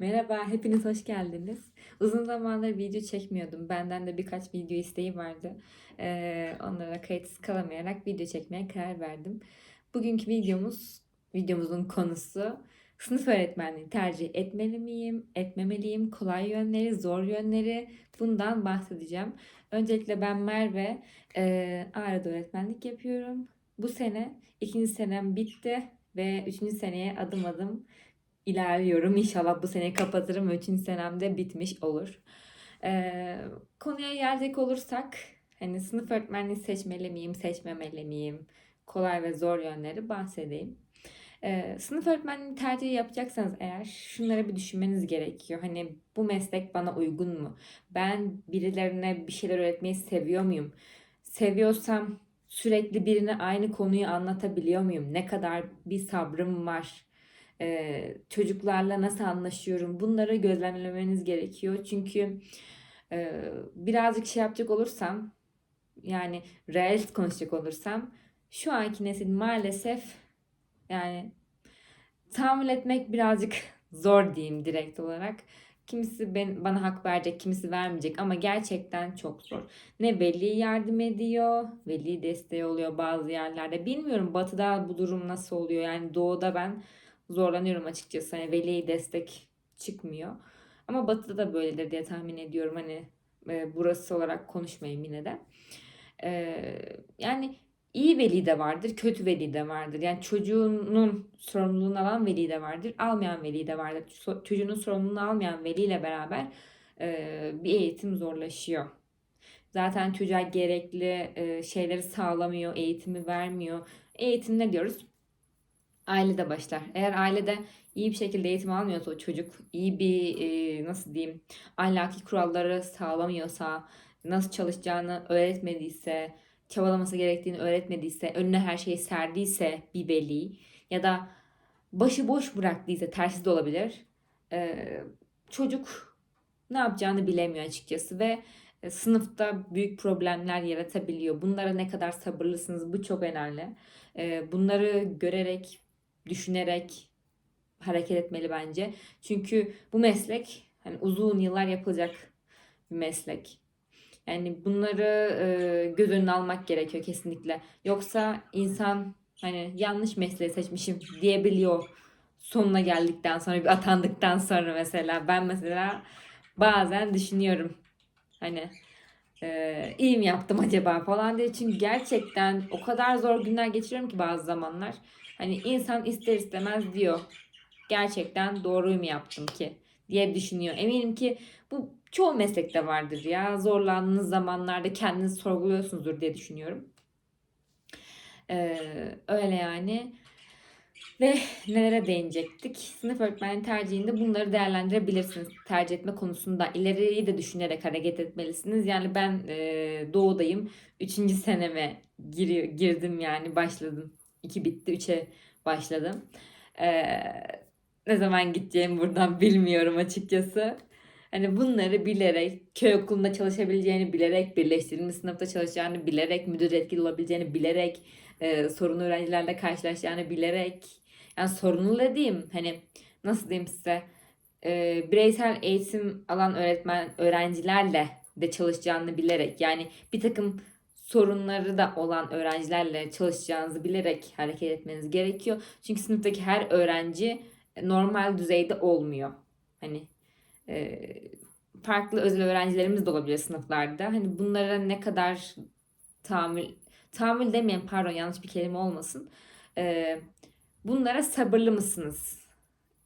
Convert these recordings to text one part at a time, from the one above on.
Merhaba, hepiniz hoş geldiniz. Uzun zamandır video çekmiyordum. Benden de birkaç video isteği vardı. Ee, onlara kayıtsız kalamayarak video çekmeye karar verdim. Bugünkü videomuz, videomuzun konusu sınıf öğretmenliği tercih etmeli miyim, etmemeliyim, kolay yönleri, zor yönleri bundan bahsedeceğim. Öncelikle ben Merve, ee, Ağrı'da öğretmenlik yapıyorum. Bu sene ikinci senem bitti ve üçüncü seneye adım adım ilerliyorum. İnşallah bu seneyi kapatırım. Üçüncü senemde bitmiş olur. Ee, konuya gelecek olursak hani sınıf öğretmenliği seçmeli miyim, seçmemeli miyim? Kolay ve zor yönleri bahsedeyim. Ee, sınıf öğretmenliği tercihi yapacaksanız eğer şunları bir düşünmeniz gerekiyor. Hani bu meslek bana uygun mu? Ben birilerine bir şeyler öğretmeyi seviyor muyum? Seviyorsam sürekli birine aynı konuyu anlatabiliyor muyum? Ne kadar bir sabrım var? Ee, çocuklarla nasıl anlaşıyorum? Bunları gözlemlemeniz gerekiyor. Çünkü e, birazcık şey yapacak olursam yani realist konuşacak olursam şu anki nesil maalesef yani tahammül etmek birazcık zor diyeyim direkt olarak. Kimisi ben, bana hak verecek, kimisi vermeyecek ama gerçekten çok zor. Ne veli yardım ediyor, veli desteği oluyor bazı yerlerde. Bilmiyorum batıda bu durum nasıl oluyor. Yani doğuda ben zorlanıyorum açıkçası. Hani veli destek çıkmıyor. Ama batıda da böyledir diye tahmin ediyorum. Hani e, burası olarak konuşmayayım yine de. E, yani iyi veli de vardır, kötü veli de vardır. Yani çocuğunun sorumluluğunu alan veli de vardır, almayan veli de vardır. Çocuğunun sorumluluğunu almayan veliyle beraber e, bir eğitim zorlaşıyor. Zaten çocuğa gerekli e, şeyleri sağlamıyor, eğitimi vermiyor. Eğitim ne diyoruz? Ailede başlar. Eğer ailede iyi bir şekilde eğitim almıyorsa o çocuk, iyi bir e, nasıl diyeyim, ahlaki kuralları sağlamıyorsa, nasıl çalışacağını öğretmediyse, çabalaması gerektiğini öğretmediyse, önüne her şeyi serdiyse bir veli ya da başıboş bıraktıysa tersi de olabilir. e, çocuk ne yapacağını bilemiyor açıkçası ve e, sınıfta büyük problemler yaratabiliyor. Bunlara ne kadar sabırlısınız bu çok önemli. E, bunları görerek, düşünerek hareket etmeli bence. Çünkü bu meslek hani uzun yıllar yapılacak bir meslek. Yani bunları e, göz önüne almak gerekiyor kesinlikle. Yoksa insan hani yanlış mesleği seçmişim diyebiliyor sonuna geldikten sonra bir atandıktan sonra mesela ben mesela bazen düşünüyorum hani e, iyi mi yaptım acaba falan diye çünkü gerçekten o kadar zor günler geçiriyorum ki bazı zamanlar hani insan ister istemez diyor gerçekten doğruyu mu yaptım ki diye düşünüyor. Eminim ki bu çoğu meslekte vardır ya. Zorlandığınız zamanlarda kendinizi sorguluyorsunuzdur diye düşünüyorum. Ee, öyle yani. Ve nelere değinecektik? Sınıf öğretmenliği tercihinde bunları değerlendirebilirsiniz. Tercih etme konusunda ileriyi de düşünerek hareket etmelisiniz. Yani ben e, doğudayım. Üçüncü seneme giriyor, girdim yani başladım. İki bitti, üçe başladım. Ee, ne zaman gideceğimi buradan bilmiyorum açıkçası. Hani bunları bilerek, köy okulunda çalışabileceğini bilerek, birleştirilmiş sınıfta çalışacağını bilerek, müdür etkili olabileceğini bilerek, e, sorunlu öğrencilerle karşılaşacağını bilerek, yani sorunlu dediğim hani nasıl diyeyim size, e, bireysel eğitim alan öğretmen öğrencilerle de çalışacağını bilerek, yani bir takım sorunları da olan öğrencilerle çalışacağınızı bilerek hareket etmeniz gerekiyor. Çünkü sınıftaki her öğrenci normal düzeyde olmuyor. Hani e, farklı özel öğrencilerimiz de olabilir sınıflarda. Hani bunlara ne kadar tahammül, tahammül demeyin pardon yanlış bir kelime olmasın. E, bunlara sabırlı mısınız?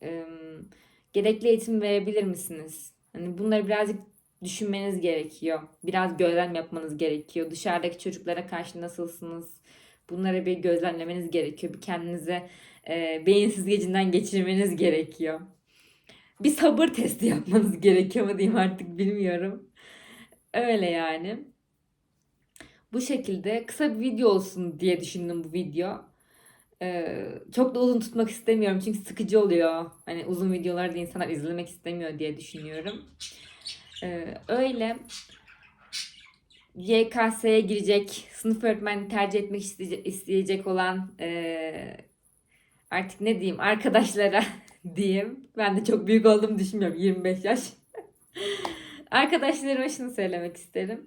E, gerekli eğitim verebilir misiniz? Hani bunları birazcık düşünmeniz gerekiyor. Biraz gözlem yapmanız gerekiyor. Dışarıdaki çocuklara karşı nasılsınız? Bunları bir gözlemlemeniz gerekiyor. Bir kendinize e, beyin süzgecinden geçirmeniz gerekiyor. Bir sabır testi yapmanız gerekiyor mu diyeyim artık bilmiyorum. Öyle yani. Bu şekilde kısa bir video olsun diye düşündüm bu video. Ee, çok da uzun tutmak istemiyorum çünkü sıkıcı oluyor. Hani uzun videoları da insanlar izlemek istemiyor diye düşünüyorum. Ee, öyle YKS'ye girecek, sınıf öğretmenliği tercih etmek isteyecek, olan e, artık ne diyeyim arkadaşlara diyeyim. Ben de çok büyük olduğumu düşünmüyorum 25 yaş. Arkadaşlarıma şunu söylemek isterim.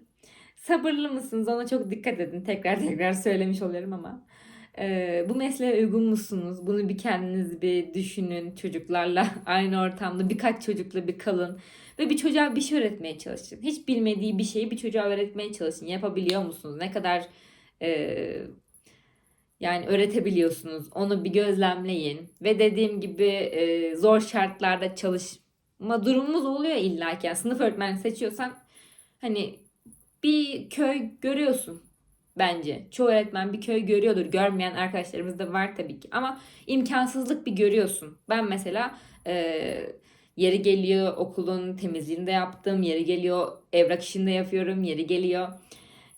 Sabırlı mısınız? Ona çok dikkat edin. Tekrar tekrar söylemiş oluyorum ama. Ee, bu mesleğe uygun musunuz? Bunu bir kendiniz bir düşünün. Çocuklarla aynı ortamda birkaç çocukla bir kalın. Ve bir çocuğa bir şey öğretmeye çalışın. Hiç bilmediği bir şeyi bir çocuğa öğretmeye çalışın. Yapabiliyor musunuz? Ne kadar e, yani öğretebiliyorsunuz. Onu bir gözlemleyin. Ve dediğim gibi e, zor şartlarda çalışma durumumuz oluyor illa ki. Yani sınıf öğretmeni seçiyorsan hani bir köy görüyorsun bence. Çoğu öğretmen bir köy görüyordur. Görmeyen arkadaşlarımız da var tabii ki. Ama imkansızlık bir görüyorsun. Ben mesela e, yeri geliyor okulun temizliğini de yaptım. Yeri geliyor evrak işini de yapıyorum. Yeri geliyor.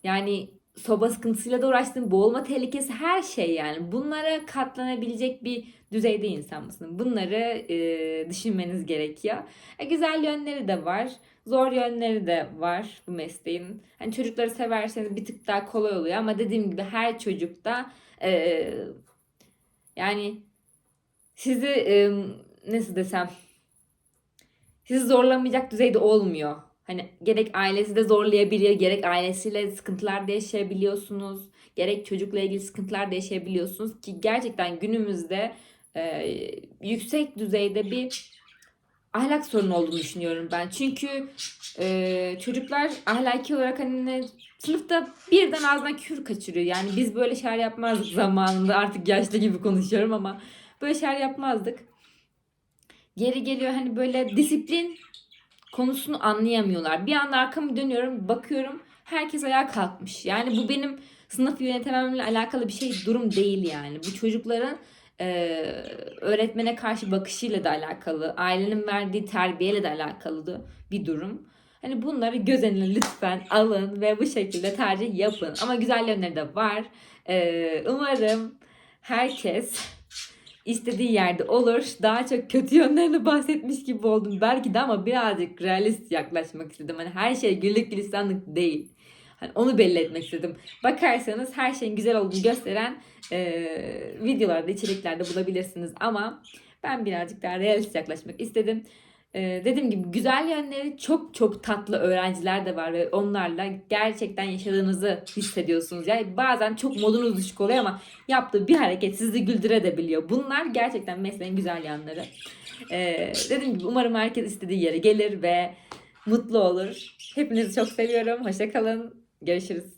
Yani soba sıkıntısıyla da uğraştım. Boğulma tehlikesi her şey yani. Bunlara katlanabilecek bir düzeyde insan mısın? Bunları e, düşünmeniz gerekiyor. E, güzel yönleri de var. Zor yönleri de var bu mesleğin. Hani çocukları severseniz bir tık daha kolay oluyor ama dediğim gibi her çocukta e, yani sizi e, nasıl desem sizi zorlamayacak düzeyde olmuyor. Hani gerek ailesi de zorlayabiliyor, gerek ailesiyle sıkıntılar da yaşayabiliyorsunuz, gerek çocukla ilgili sıkıntılar da yaşayabiliyorsunuz ki gerçekten günümüzde e, yüksek düzeyde bir ahlak sorunu olduğunu düşünüyorum ben. Çünkü e, çocuklar ahlaki olarak hani sınıfta birden ağzından küfür kaçırıyor. Yani biz böyle şeyler yapmazdık zamanında. Artık yaşlı gibi konuşuyorum ama böyle şeyler yapmazdık. Geri geliyor hani böyle disiplin konusunu anlayamıyorlar. Bir anda arkamı dönüyorum, bakıyorum herkes ayağa kalkmış. Yani bu benim sınıf yönetememle alakalı bir şey durum değil yani. Bu çocukların e, öğretmene karşı bakışıyla da alakalı, ailenin verdiği terbiyeyle de alakalı bir durum. Hani bunları göz önüne lütfen alın ve bu şekilde tercih yapın. Ama güzel yönleri de var. E, umarım herkes istediği yerde olur. Daha çok kötü yönlerini bahsetmiş gibi oldum belki de ama birazcık realist yaklaşmak istedim. Hani her şey güllük gülistanlık değil. Hani onu belli etmek istedim. Bakarsanız her şeyin güzel olduğunu gösteren e, videolarda, içeriklerde bulabilirsiniz. Ama ben birazcık daha realist yaklaşmak istedim. E, dediğim gibi güzel yönleri çok çok tatlı öğrenciler de var ve onlarla gerçekten yaşadığınızı hissediyorsunuz. Yani bazen çok modunuz düşük oluyor ama yaptığı bir hareket sizi güldürebiliyor. Bunlar gerçekten mesleğin güzel yanları. E, dediğim gibi umarım herkes istediği yere gelir ve mutlu olur. Hepinizi çok seviyorum. Hoşçakalın. Görüşürüz.